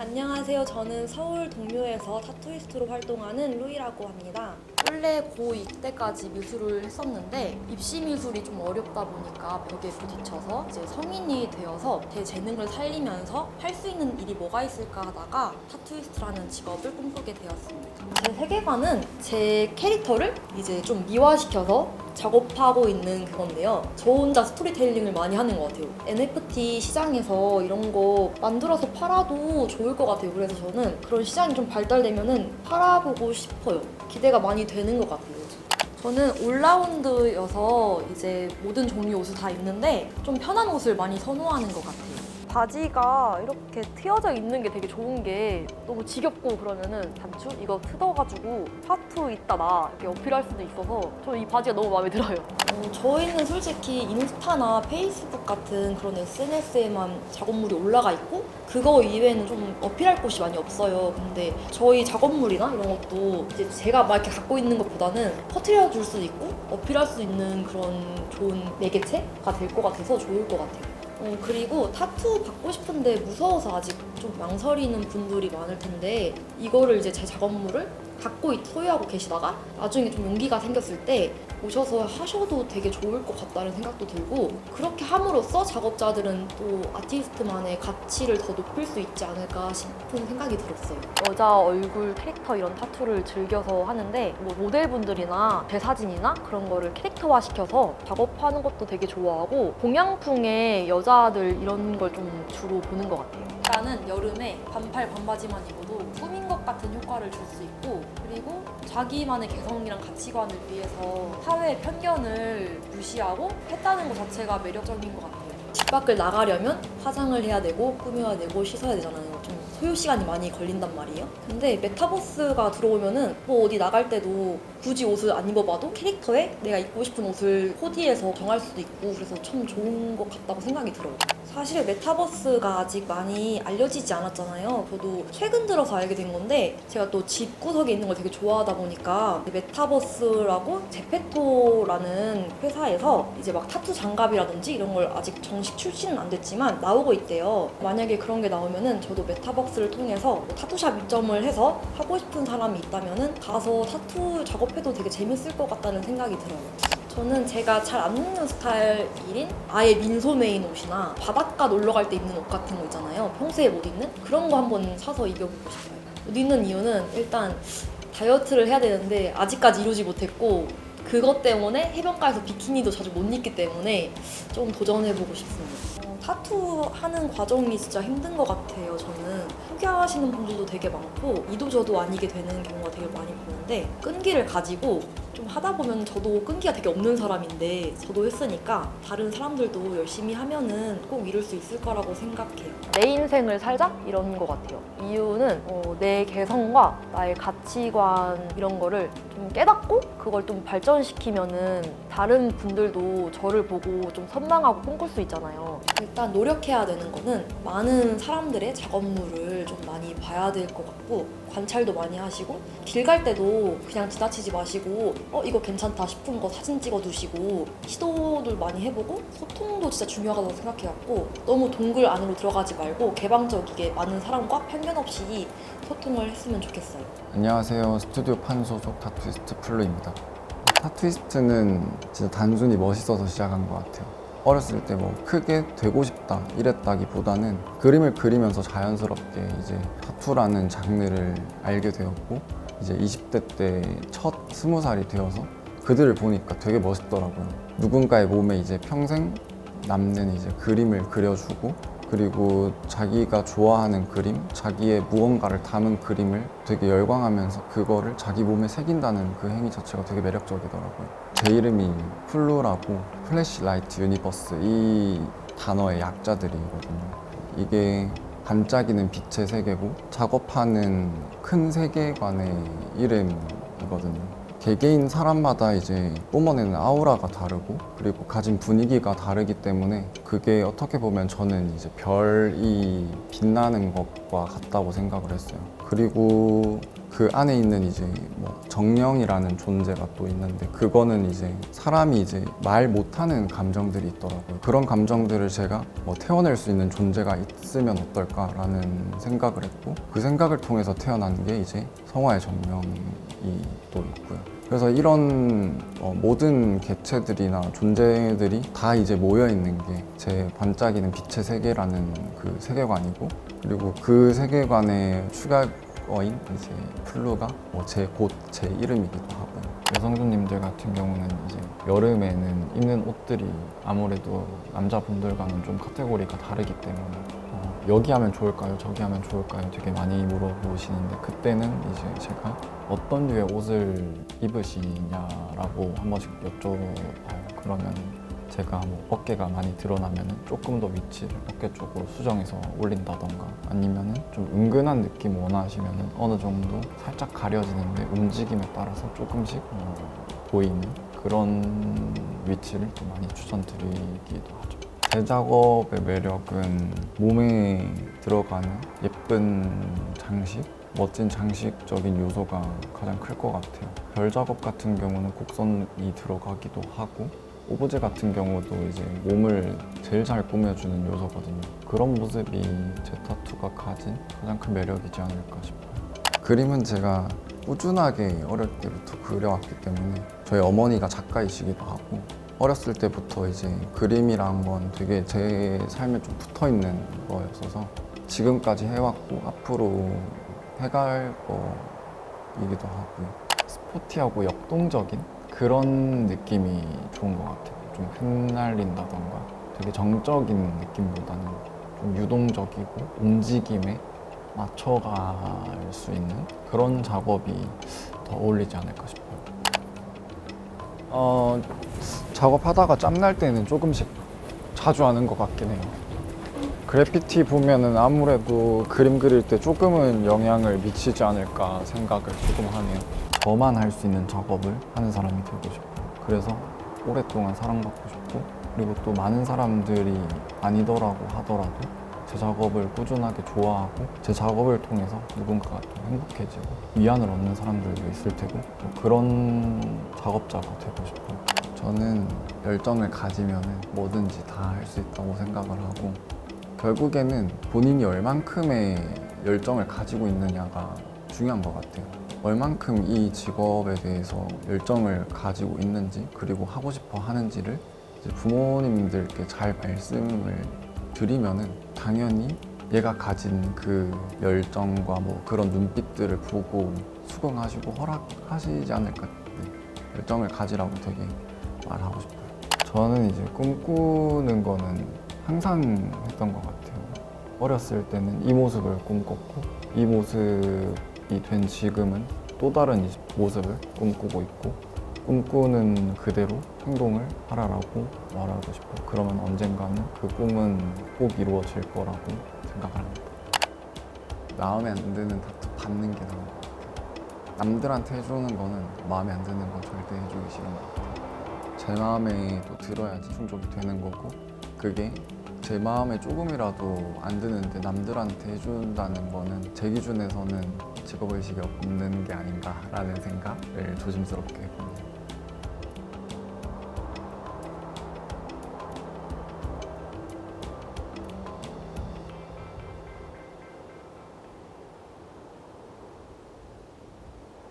안녕하세요. 저는 서울 동묘에서 타투이스트로 활동하는 루이라고 합니다. 원래 고2 때까지 미술을 했었는데 입시 미술이 좀 어렵다 보니까 벽에 부딪혀서 이제 성인이 되어서 제 재능을 살리면서 할 수 있는 일이 뭐가 있을까 하다가 타투이스트라는 직업을 꿈꾸게 되었습니다. 제 세계관은 제 캐릭터를 이제 좀 미화시켜서 작업하고 있는 그건데요. 저 혼자 스토리텔링을 많이 하는 것 같아요. NFT 시장에서 이런 거 만들어서 팔아도 좋을 것 같아요. 그래서 저는 그런 시장이 좀 발달되면은 팔아보고 싶어요. 기대가 많이 되는 것 같아요. 저는 올라운드여서 이제 모든 종류 옷을 다 입는데 좀 편한 옷을 많이 선호하는 것 같아요. 바지가 이렇게 트여져 있는 게 되게 좋은 게 너무 지겹고 그러면은 단추 이거 뜯어가지고 타투 있다 나 이렇게 어필할 수도 있어서 저는 이 바지가 너무 마음에 들어요. 어, 저희는 솔직히 인스타나 페이스북 같은 그런 SNS에만 작업물이 올라가 있고 그거 이외에는 좀 어필할 곳이 많이 없어요. 근데 저희 작업물이나 이런 것도 이제 제가 막 이렇게 갖고 있는 것보다는 퍼뜨려 줄수 있고 어필할 수 있는 그런 좋은 매개체가 될 것 같아서 좋을 것 같아요. 어, 그리고 타투 받고 싶은데 무서워서 아직 좀 망설이는 분들이 많을 텐데 이거를 이제 제 작업물을 갖고 있- 소유하고 계시다가 나중에 좀 용기가 생겼을 때 오셔서 하셔도 되게 좋을 것 같다는 생각도 들고 그렇게 함으로써 작업자들은 또 아티스트만의 가치를 더 높일 수 있지 않을까 싶은 생각이 들었어요. 여자 얼굴 캐릭터 이런 타투를 즐겨서 하는데 뭐 모델분들이나 제 사진이나 그런 거를 캐릭터화 시켜서 작업하는 것도 되게 좋아하고 동양풍의 여자들 이런 걸 좀 주로 보는 것 같아요. 일단은 여름에 반팔 반바지만 입어 도 꾸민 것 같은 효과를 줄 수 있고 그리고 자기만의 개성이랑 가치관을 위해서 사회의 편견을 무시하고 했다는 것 자체가 매력적인 것 같아요. 집 밖을 나가려면 화장을 해야 되고 꾸며야 되고 씻어야 되잖아요. 좀 소요 시간이 많이 걸린단 말이에요. 근데 메타버스가 들어오면은 뭐 어디 나갈 때도 굳이 옷을 안 입어봐도 캐릭터에 내가 입고 싶은 옷을 코디해서 정할 수도 있고 그래서 참 좋은 것 같다고 생각이 들어요. 사실 메타버스가 아직 많이 알려지지 않았잖아요. 저도 최근 들어서 알게 된 건데 제가 또 집 구석에 있는 걸 되게 좋아하다 보니까 메타버스라고 제페토라는 회사에서 이제 막 타투 장갑이라든지 이런 걸 아직 정식 출시는 안 됐지만 나오고 있대요. 만약에 그런 게 나오면은 저도 메타버스 를 통해서 뭐 타투샵 입점을 해서 하고 싶은 사람이 있다면은 가서 타투 작업해도 되게 재밌을 것 같다는 생각이 들어요. 저는 제가 잘 안 입는 스타일인 아예 민소매인 옷이나 바닷가 놀러 갈 때 입는 옷 같은 거 있잖아요. 평소에 못 입는 그런 거 한번 사서 입어보고 싶어요. 옷 입는 이유는 일단 다이어트를 해야 되는데 아직까지 이루지 못했고 그것 때문에 해변가에서 비키니도 자주 못 입기 때문에 좀 도전해보고 싶습니다. 어, 타투 하는 과정이 진짜 힘든 것 같아요. 저는 포기하시는 분들도 되게 많고 이도 저도 아니게 되는 경우가 되게 많이 보는데 끈기를 가지고 좀 하다 보면 저도 끈기가 되게 없는 사람인데 저도 했으니까 다른 사람들도 열심히 하면은 꼭 이룰 수 있을 거라고 생각해요. 내 인생을 살자 이런 것 같아요. 이유는 어, 내 개성과 나의 가치관 이런 거를 좀 깨닫고 그걸 좀 발전시키면은 다른 분들도 저를 보고 좀 선망하고 꿈꿀 수 있잖아요. 일단 노력해야 되는 거는 많은 사람들의 작업물을 좀 많이 봐야 될 것 같고 관찰도 많이 하시고 길 갈 때도 그냥 지나치지 마시고 어 이거 괜찮다 싶은 거 사진 찍어 두시고 시도를 많이 해보고 소통도 진짜 중요하다고 생각해갖고 너무 동굴 안으로 들어가지 말고 개방적이게 많은 사람과 편견 없이 소통을 했으면 좋겠어요. 안녕하세요. 스튜디오 판 소속 타투이스트 플루입니다. 타투이스트는 진짜 단순히 멋있어서 시작한 것 같아요. 어렸을 때 뭐 크게 되고 싶다 이랬다기보다는 그림을 그리면서 자연스럽게 이제 타투라는 장르를 알게 되었고 이제 20대 때첫 스무 살이 되어서 그들을 보니까 되게 멋있더라고요. 누군가의 몸에 이제 평생 남는 이제 그림을 그려주고 그리고 자기가 좋아하는 그림, 자기의 무언가를 담은 그림을 되게 열광하면서 그거를 자기 몸에 새긴다는 그 행위 자체가 되게 매력적이더라고요. 제 이름이 플루라고 플래시 라이트 유니버스 이 단어의 약자들이거든요. 이게 반짝이는 빛의 세계고 작업하는 큰 세계관의 이름이거든요. 개개인 사람마다 이제 뿜어내는 아우라가 다르고 그리고 가진 분위기가 다르기 때문에 그게 어떻게 보면 저는 이제 별이 빛나는 것과 같다고 생각을 했어요. 그리고 그 안에 있는 이제 뭐 정령이라는 존재가 또 있는데 그거는 이제 사람이 이제 말 못하는 감정들이 있더라고요. 그런 감정들을 제가 뭐 태워낼 수 있는 존재가 있으면 어떨까라는 생각을 했고 그 생각을 통해서 태어난 게 이제 성화의 정령이 또 있고요. 그래서 이런 어, 모든 개체들이나 존재들이 다 이제 모여 있는 게 제 반짝이는 빛의 세계라는 그 세계관이고 그리고 그 세계관의 추가 어인 이제 플루가 뭐 제곧제 이름이기도 하고요. 여성분님들 같은 경우는 이제 여름에는 입는 옷들이 아무래도 남자분들과는 좀 카테고리가 다르기 때문에 어, 여기 하면 좋을까요? 저기 하면 좋을까요? 되게 많이 물어보시는데 그때는 이제 제가 어떤 류의 옷을 입으시냐라고 한 번씩 여쭤봐요. 그러면 제가 뭐 어깨가 많이 드러나면 조금 더 위치를 어깨 쪽으로 수정해서 올린다던가 아니면은 좀 은근한 느낌 원하시면은 어느 정도 살짝 가려지는데 움직임에 따라서 조금씩 어, 보이는 그런 위치를 좀 많이 추천드리기도 하죠. 제 작업의 매력은 몸에 들어가는 예쁜 장식, 멋진 장식적인 요소가 가장 클 것 같아요. 별 작업 같은 경우는 곡선이 들어가기도 하고 오브제 같은 경우도 이제 몸을 제일 잘 꾸며주는 요소거든요. 그런 모습이 제 타투가 가진 가장 큰 매력이지 않을까 싶어요. 그림은 제가 꾸준하게 어릴 때부터 그려왔기 때문에 저희 어머니가 작가이시기도 하고 어렸을 때부터 이제 그림이란 건 되게 제 삶에 좀 붙어 있는 거였어서 지금까지 해왔고 앞으로 해갈 거이기도 하고요. 스포티하고 역동적인 그런 느낌이 좋은 것 같아요. 좀 흩날린다던가 되게 정적인 느낌보다는 좀 유동적이고 움직임에 맞춰갈 수 있는 그런 작업이 더 어울리지 않을까 싶어요. 어, 작업하다가 짬날 때는 조금씩 자주 하는 것 같긴 해요. 그래피티 보면은 아무래도 그림 그릴 때 조금은 영향을 미치지 않을까 생각을 조금 하네요. 저만 할 수 있는 작업을 하는 사람이 되고 싶어요. 그래서 오랫동안 사랑받고 싶고 그리고 또 많은 사람들이 아니더라고 하더라도 제 작업을 꾸준하게 좋아하고 제 작업을 통해서 누군가가 좀 행복해지고 위안을 얻는 사람들도 있을 테고 뭐 그런 작업자가 되고 싶어요. 저는 열정을 가지면 뭐든지 다 할 수 있다고 생각을 하고 결국에는 본인이 얼만큼의 열정을 가지고 있느냐가 중요한 것 같아요. 얼만큼 이 직업에 대해서 열정을 가지고 있는지 그리고 하고 싶어 하는지를 부모님들께 잘 말씀을 드리면은 당연히 얘가 가진 그 열정과 뭐 그런 눈빛들을 보고 수긍하시고 허락하시지 않을까. 네. 열정을 가지라고 되게 말하고 싶어요. 저는 이제 꿈꾸는 거는 항상 했던 것 같아요. 어렸을 때는 이 모습을 꿈꿨고 이 모습이 된 지금은 또 다른 모습을 꿈꾸고 있고 꿈꾸는 그대로 행동을 하라라고 말하고 싶어요. 그러면 언젠가는 그 꿈은 꼭 이루어질 거라고 생각을 합니다. 마음에 안 드는 타투 받는 게 나은 것 같아요. 남들한테 해주는 거는 마음에 안 드는 건 절대 해주기 싫은 것 같아요. 제 마음에 또 들어야지 충족이 되는 거고 그게 제 마음에 조금이라도 안 드는데 남들한테 해준다는 거는 제 기준에서는 직업의식이 없는 게 아닌가라는 생각을 조심스럽게 해봅니다.